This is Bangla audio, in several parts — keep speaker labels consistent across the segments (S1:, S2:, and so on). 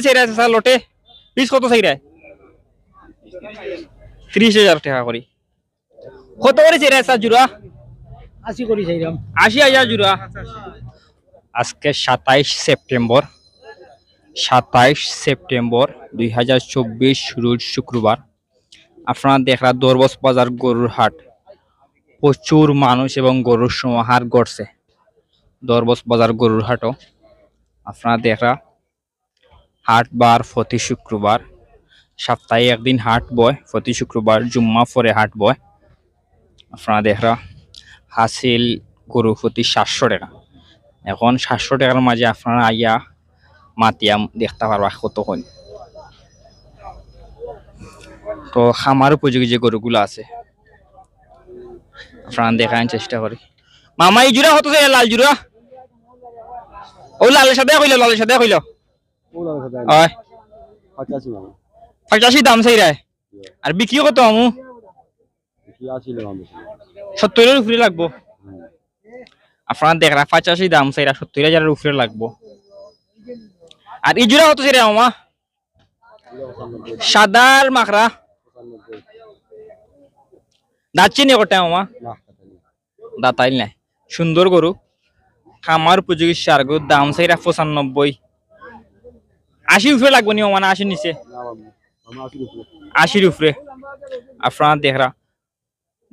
S1: করে চাইরা আছে স্যার লটে। পিস কত চাইরা? ত্রিশ হাজার টাকা করি। কত করে চাইরা স্যার জুড়া?
S2: আশি করি চাইলাম
S1: আশি হাজার জুড়া। আজকে সাতাইশ সেপ্টেম্বর। সাতাইশ সেপ্টেম্বর দুই হাজার চব্বিশ রোজ শুক্রবার। আপনারা দেখরা দরবস বাজার গরুর হাট। প্রচুর মানুষ এবং গরুর সমাহার গড়ছে দরবস বাজার গরুর হাটও। আপনারা দেখরা হাট বার প্রতি শুক্রবার। সপ্তাহে একদিন হাট বয় প্রতি শুক্রবার জুম্মা পরে হাট বয়। আপনারা দেখরা, হাসিল গরু প্রতি সাতশো টাকা। এখন সাতশো টাকার মাঝে আপনারা আইয়া মাতিয়াম দেখতে পারবা কতক্ষণ তো খামার উপযোগী যে গরুগুলো আছে, আপনারা দেখার চেষ্টা করি। মামা, এই জুড়া হতো লাল জুড়া। ও লালের সাথে কইল, লালের সাথে কইল। হয়।
S2: পঁচাশি
S1: দাম চাই রায়। আর বিক্রি কত আমু? সত্তরের উপরে লাগবো। আপনারা দেখরা পঁচাশি দাম চাইরা সত্তর হাজারের উপরে লাগবো। আর এই জোড়া কত চাইরা মামা সাদার মাখরা। দাচ্ছি নি কটা
S2: না
S1: দাতাইল নাই। সুন্দর গরু। খামার উপযোগী সার গরুর দাম চাইরা পঁচানব্বই। আশি উপরে লাগবো নি মামা না আশি নিচে। আশির উপরে আপনারা দেখরা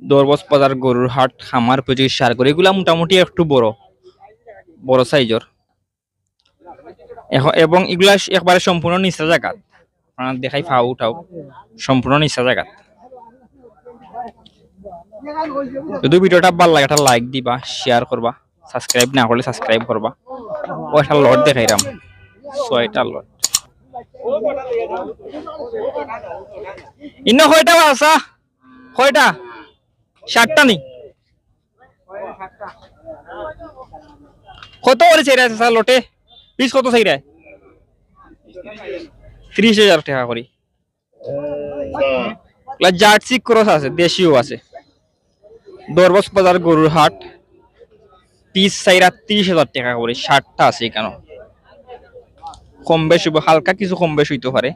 S1: দরবস বাজার গরুর হাট, খামার উপযোগী সার গরু, এগুলা মোটামুটি একটু বড় বড় সাইজর। এবং এগুলা একবারে সম্পূর্ণ নিচা জায়গা আপনারা দেখাই ফাও উঠাও। সম্পূর্ণ নিচা জায়গা যদি ভিডিওটা ভালো লাগে, একটা লাইক দিবা শেয়ার করবা সাবস্ক্রাইব না করলে সাবস্ক্রাইব করবা। ও একটা লট দেখাইরাম। ছয়টা লট ইন্ন কয়টা আছে? কয়টা? ষাটটা নি? কত করে চাই আছে স্যার লটে? পিস কত চাইরা ত্রিশ হাজার টাকা করি জার্সি ক্রস আছে, দেশিও আছে। দরবস বাজার গরুর হাট। পিস চাইরা ত্রিশ হাজার টাকা করে ষাটটা আছে এখানে কম বেশ হইব, হালকা কিছু কম বেশ হইতে পারে।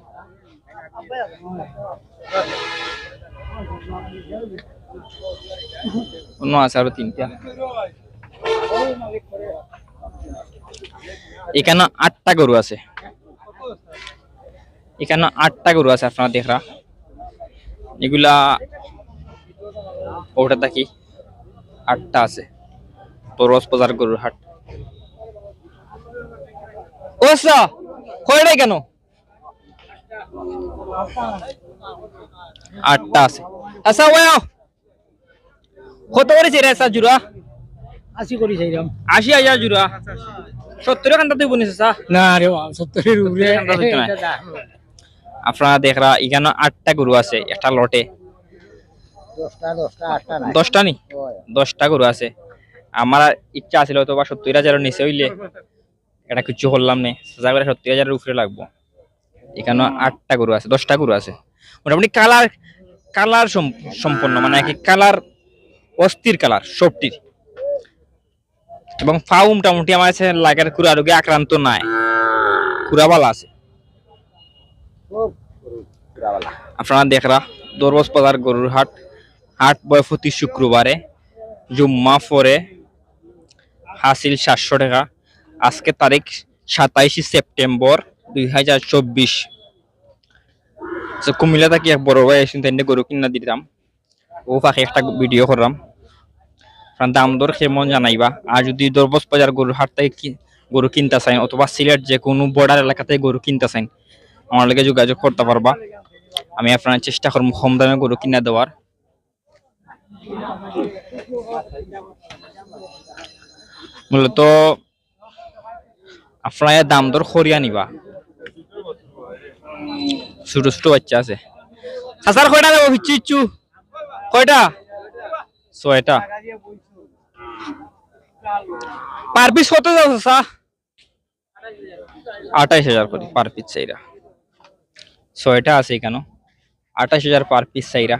S1: তিনটা। এখানে আটটা গরু আছে। এখানে আটটা গরু আছে আপনারা দেখরা। এগুলা ওটা দেখি আটটা আছে। তো রস বাজার গরুর হাট। ও আচ্ছা কেন? আটটা আছে। আচ্ছা ওয়া কত করে জুড়া
S2: আশি করি চাইলাম
S1: আশি হাজার তুই বনিস
S2: না রে সত্তরের উপরে।
S1: আপনারা দেখরা এখানে আটটা গরু আছে একটা লটে।
S2: দশটা
S1: নি? দশটা গরু আছে। আমার ইচ্ছা আছিল তো বা সত্তর হাজারের নিচে হইলে এটা কিছু করলাম নে যা করে সত্তর হাজারের উপরে লাগবো। এখানে আটটা গরু আছে, দশটা গরু আছে। মোটামুটি কালার কালার সম্পন্ন মানে কি কালার, অস্থির কালার, সবটির। এবং ফাউ মোটামুটি আমার কাছে লাগার কুড়া রোগে আক্রান্ত নাই। কুড়াবালা আছে। আপনারা দেখরা, দরবস বাজার গরুর হাট। হাট বয় প্রতি শুক্রবারে, জুম্মা পরে হাসিল সাতশো টাকা। আজকে তারিখ সাতাইশে সেপ্টেম্বর দুই হাজার চব্বিশ। কুমিল্লা থাকি এক বড় ভাই এসে তাই গরু কিনা দিতাম। ও পাখি একটা ভিডিও করলাম। দাম দর কেমন জানাইবা। আর যদি দরবস বাজার গরুর হাট থেকে গরু কিনতে চাই, অথবা সিলেট যে কোনো বর্ডার এলাকাতে গরু কিনতে চাইন আমার লগে যোগাযোগ করতে পারবা। আমি আপনার চেষ্টা করব কম দামে গরু কিনা দেওয়ার। মূলত আপনার দাম দর খরিয়া নিবা। ছোট ছোট বাচ্চা আছে। সাসার কয়টা দেবো পিচ্ছু ইচ্ছু কয়টা? ছয়টা। পার পিস কত যাও সা আঠাইশ হাজার করে পার পিস চাইরা। ছয়টা আছে কেন আঠাশ হাজার পার পিস চাইরা।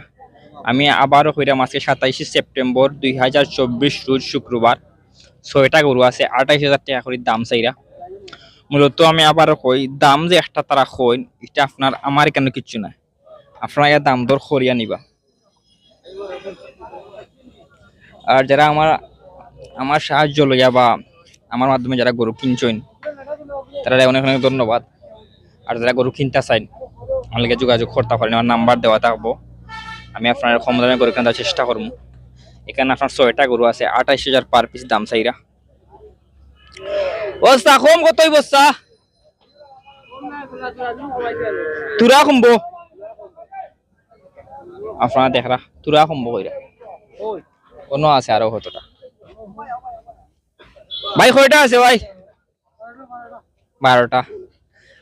S1: আমি আবারও কইরাম, আজকে সাতাইশে সেপ্টেম্বর দুই হাজার চব্বিশ রোজ শুক্রবার। ছয়টা গরু আছে, আঠাইশ হাজার টাকা করে দাম চাইরা। মূলত আমি আবার কই, দাম যে একটা তারা কইন এটা আপনার আমার কেন কিচ্ছু না আপনারা এর দাম দর করিয়া নিবা। আর যারা আমার আমার সাহায্য লইয়া বা আমার মাধ্যমে যারা গরু কিনছেন তারা অনেক অনেক ধন্যবাদ। আর যারা গরু কিনতে চাইন, আমার যোগাযোগ করতে পারেন, আমার নাম্বার দেওয়া থাকব। আমি আপনার কম দামে গরু কেনার চেষ্টা করব। এখানে আপনার ছয়টা গরু আছে, আঠাইশ হাজার পার পিস দাম চাইরা। বস্তা কম কতই বস্তা তুরা কমবো। আপনারা দেখরা, তুরা কমবো কইরা। কোনো আছে আরও কতটা? ভাই, কয়টা আছে ভাই? বারোটা।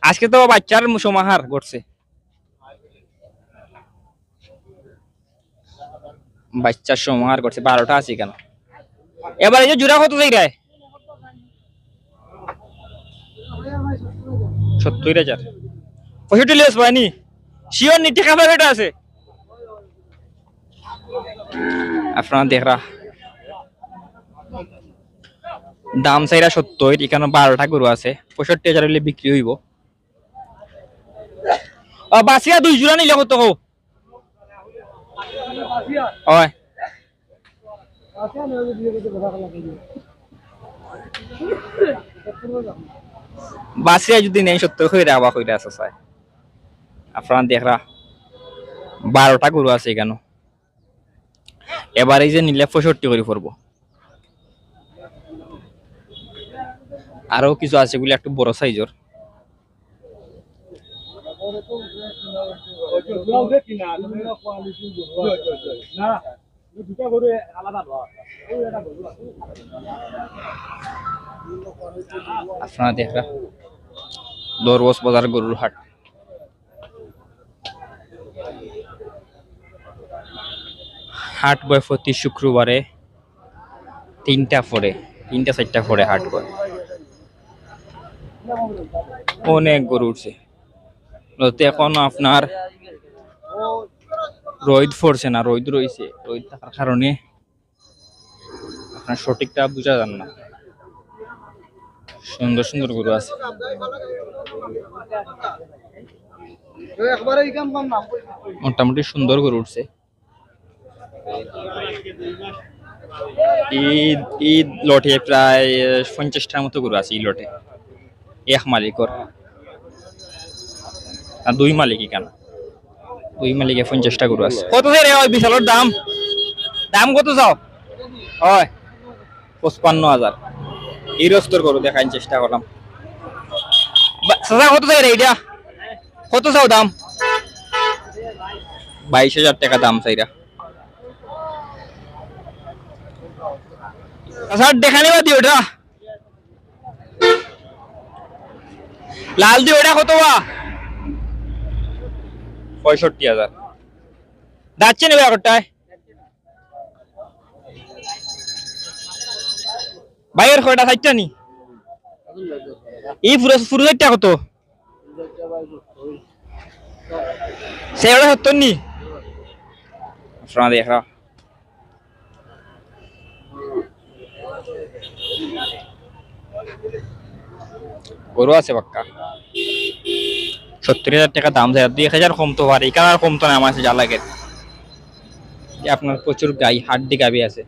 S1: আজকে তো বাচ্চার সমাহার ঘটছে। বাচ্চার সমাহার করছে বারোটা আছে কেন? এবার এই যে জোড়া কত যাই রায় সত্তর হাজার। পঁয়ষট্টি লেস পাইনি শিওর নি টেকা প্যাকেট আছে। আপনারা দেখরা। দাম চাইরা সত্তর এখানে বারোটা গরু আছে। পঁয়ষট্টি হাজার হলে বিক্রি হইব। বাসিয়া দুই জোড়া নিলে কত হো হয়। বাসিয়া যদি নেই, সত্তর হয়ে আবার হইলে আছে চাই। আপনারা দেখরা, বারোটা গরু আছে এখানে। এবার এই যে নিলে পঁয়ষট্টি করে পড়ব। আরও কিছু আছে গুলি একটু বড় সাইজের। আপনারা দেখরা দরবস বাজার গরুর হাট। হাট বয় প্রতি শুক্রবারে তিনটা পরে, তিনটা, চারটা পরে হাট বয়। অনেক গরু উঠছে। এখন আপনার রোদ পড়ছে না রোদ রয়েছে রোদ থাকার কারণে আপনার সঠিকটা বোঝা যান না। সুন্দর সুন্দর গরু আছে। মোটামুটি সুন্দর গরু উঠছে। ঈদ ঈদ লটে প্রায় পঞ্চাশটার মতো গরু আছে এই লটে। এক মালিকর। আর দুই মালিকই কেন দুই মালিকে পঞ্চাশটা গরু আছে। কত রে ওই বিশালর দাম? দাম কত চাও হয়, পঁচপান্ন হাজার। এই রস্তর গরু দেখার চেষ্টা করলাম। বা- চাচা, কত চাই রে এইটা? কত চাও দাম? বাইশ হাজার টাকা দাম চাইরা আচ্ছা দেখা নেবা দিও ওটা লাল দিও ওটা কত বা পঁয়ষট্টি হাজার। যাচ্ছে নেবে একটায় বাইরের কয়টা সাইটটা নি? এই পুরো পুরো সাইটটা কত? সেটা সত্তর নি? আপনারা দেখরা গরু আছে পাক্কা। সত্তর হাজার টাকা দাম যায়। দুই হাজার কমতো পারে এখানে আর কমতো না, আমার কাছে যা লাগে। আপনার প্রচুর গাই হাড্ডি গাবি আছে।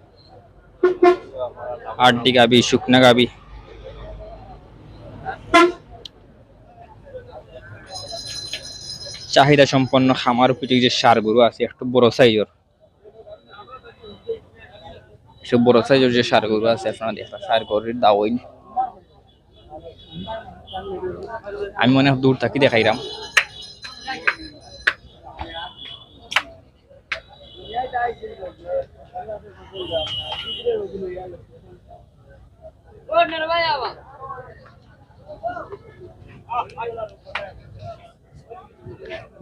S1: হাড্ডি গাবি, শুকনা গাবি। চাহিদা সম্পন্ন খামার উপযোগী যে সার গরু আছে, একটু বড় সাইজের। সব বড় সাইজের যে সার গরু আছে, আপনারা সার গরুর দাওয়াই আমি মনে হয় দূর থাকি দেখাইলাম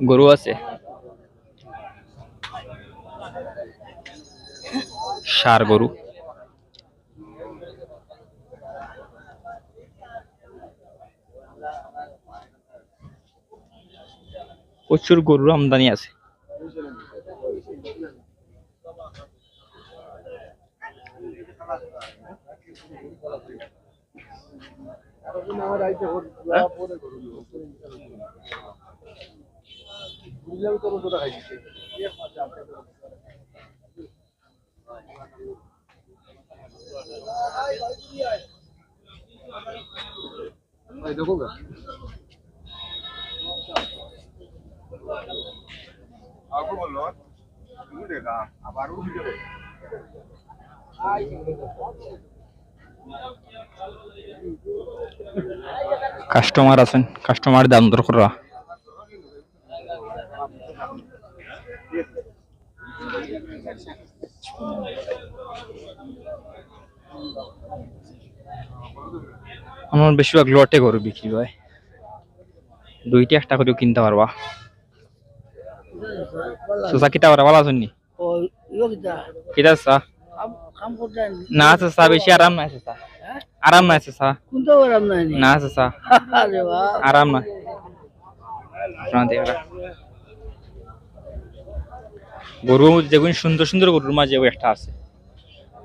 S1: গরু আছে। সার গরু। প্রচুর গরুর আমদানি আছে।
S2: দেখো
S3: আগে বলল, তুমি দেখা আবার
S1: কাস্টমার আছেন, কাস্টমার দাম দর করা। আমার বেশিরভাগ লটে গরু বিক্রি হয়। দুইটা একটা করে কিনতে পারবা। সুসা কিতা পারা ভালো আছেন নি
S2: ও ইয়োগিতা
S1: কিতা চা
S2: কাম করতে
S1: না আছে চা বেশি আরাম নাই আছে চা আরাম নাই আছে
S2: না
S1: না আছে চা
S2: আরে বাহ
S1: আরাম না গরু দেখুন সুন্দর সুন্দর গরুর মাঝে একটা আছে।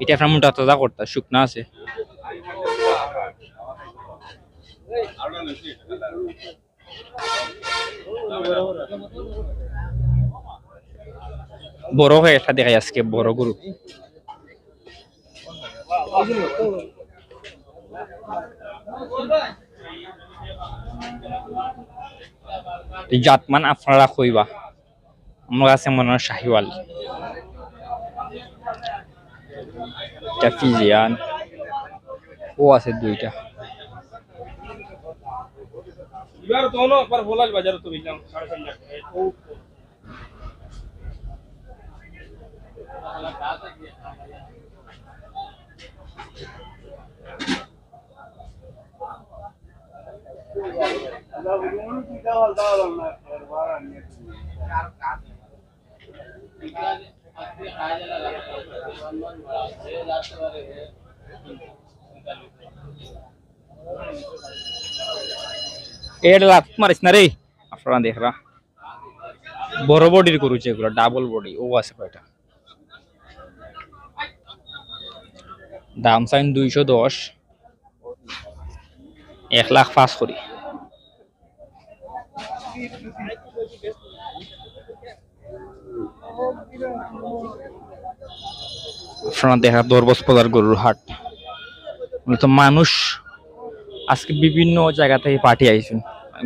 S1: এটা আপনার মোটা তাজা করতে শুকনা আছে। বড় হয়ে একটা দেখাই আজকে, বড় গরু। জাতমান আপনারা কইবা। আমার কাছে মনে হয় শাহিওয়াল। ফিজিয়ান। ও আছে দুইটা।
S4: এবার তো হলো, একবার বলাল বাজারে
S1: লাভ মারিস না রে আপনারা দেখরা বড় বডির করুছে এগুলো ডাবল বডি ও আছে কয়টা দাম চাইন দুইশো দশ। এক লাখ পাঁচ করি আপনারা দেখা দরবস পদার গরুর হাট। মূলত মানুষ। আজকে বিভিন্ন জায়গা থেকে পার্টি আইসুন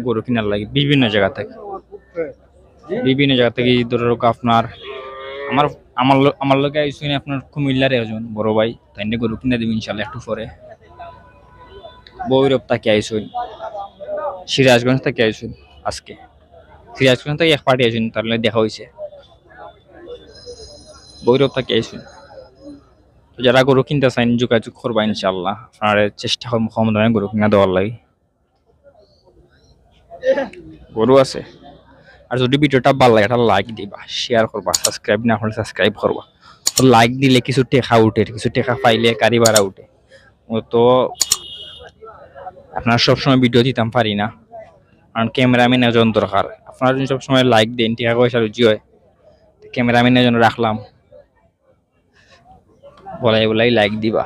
S1: গরু কিনার লাগে, বিভিন্ন জায়গা থেকে। বিভিন্ন জায়গা থেকে ধরো আপনার, আমার আমার আমার লোকে আপনার কুমিল্লার একজন বড় ভাই, তাই নিয়ে গরু কিনে দেবেন ইনশাল্লাহ একটু পরে। বৈরব থেকে আইসুন সিরাজগঞ্জ থেকে আইসুন আজকে। সিরাজগঞ্জ থেকে এক পার্টি আইসুন তার দেখা হয়েছে বৈরব থেকে আইসুন তো যারা গরু কিনতে চান যোগাযোগ করবা ইনশাল্লাহ। আপনার চেষ্টা করব কম দামে গরু কিনা দেওয়ার লাগে। গরু আছে। আর যদি ভিডিওটা ভালো লাগে একটা লাইক দিবা শেয়ার করবা সাবস্ক্রাইব না হলে সাবস্ক্রাইব করবা তো লাইক দিলে কিছু টেকা উঠে, কিছু টেকা পাইলে গাড়ি ভাড়া উঠে। তো আপনার সবসময় ভিডিও দিতাম পারি না। কারণ ক্যামেরাম্যান একজন দরকার আপনারা যদি সবসময় লাইক দেন, টাকা পয়সা রুজি হয় ক্যামেরাম্যান একজন রাখলাম বলাই বলাই লাইক দিবা।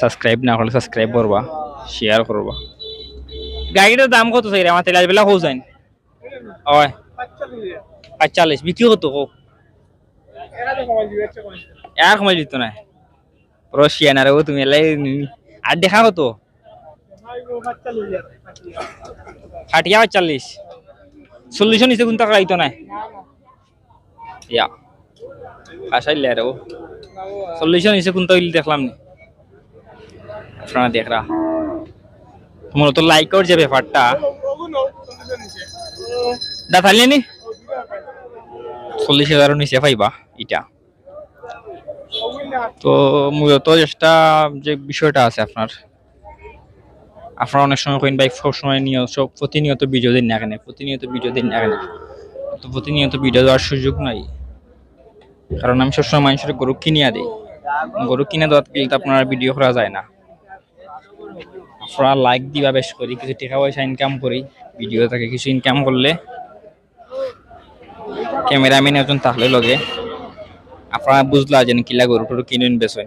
S1: সাবস্ক্রাইব না করলে সাবস্ক্রাইব করবা শেয়ার করবা গাড়িটার দাম কত চাই আমার তেলাজ বেলা যাইন ওই পাঁচচল্লিশ। বিক্রি
S4: কমাই দিবে।
S1: আর সময় দিত না। রশিয়ান আর তুমি এলাই আর দেখা
S4: যায়।
S1: ষাটিয়া পাঁচচল্লিশ চল্লিশ নিচে কোন টাকা আইতো না। ইয়া। আসাইলে আর ও। চল্লিশ নিচে কোন তৈরি দেখলাম নি। আপনারা দেখরা। মূলত লাইকর যে ব্যাপারটা। দা
S4: পাই।
S1: চল্লিশ হাজারের নিচে পাইবা এটা তো মূলত যেটা যে বিষয়টা আছে আপনার, আপনারা অনেক সময় কইন বাইক সব সময় নিয়ত, সব প্রতিনিয়ত ভিডিও দিন না কেন? প্রতিনিয়ত ভিডিও দিন না কেন? তো প্রতিনিয়ত ভিডিও দেওয়ার সুযোগ নাই। কারণ আমি সবসময় মানুষের গরু কিনিয়া দিই। গরু কিনে দেওয়ার গেলে তো আপনার ভিডিও করা যায় না। আপনারা লাইক দিবা বেশ করি, কিছু টাকা পয়সা ইনকাম করি ভিডিও থেকে কিছু ইনকাম করলে ক্যামেরাম্যান একজন থাকলে লগে। আপনারা বুঝলা যে কিলা গরু টরু কিনুন বেছেন